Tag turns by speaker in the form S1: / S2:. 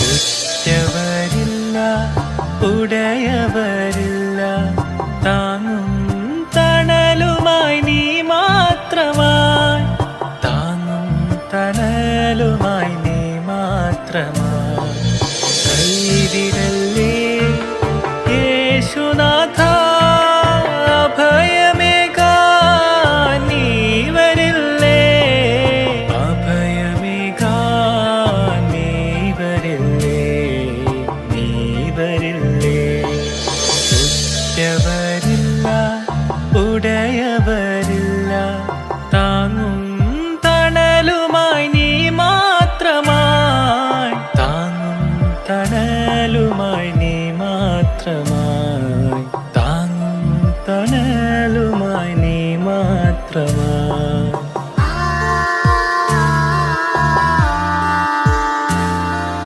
S1: ഉറ്റവരില്ല ഉടയവരില്ല. താങ്ങും തണലുമായി നീ മാത്രമായി. താങ്ങും തണലുമായി നീ മാത്രമായി. കൈവിരൽ ഇല്ല ഉടയവരില്ല. താങ്ങും തണലുമായി നീ മാത്രമായി. താങ്ങും തണലുമായി നീ മാത്രമായി. താങ്ങും തണലുമായി നീ മാത്രമായി.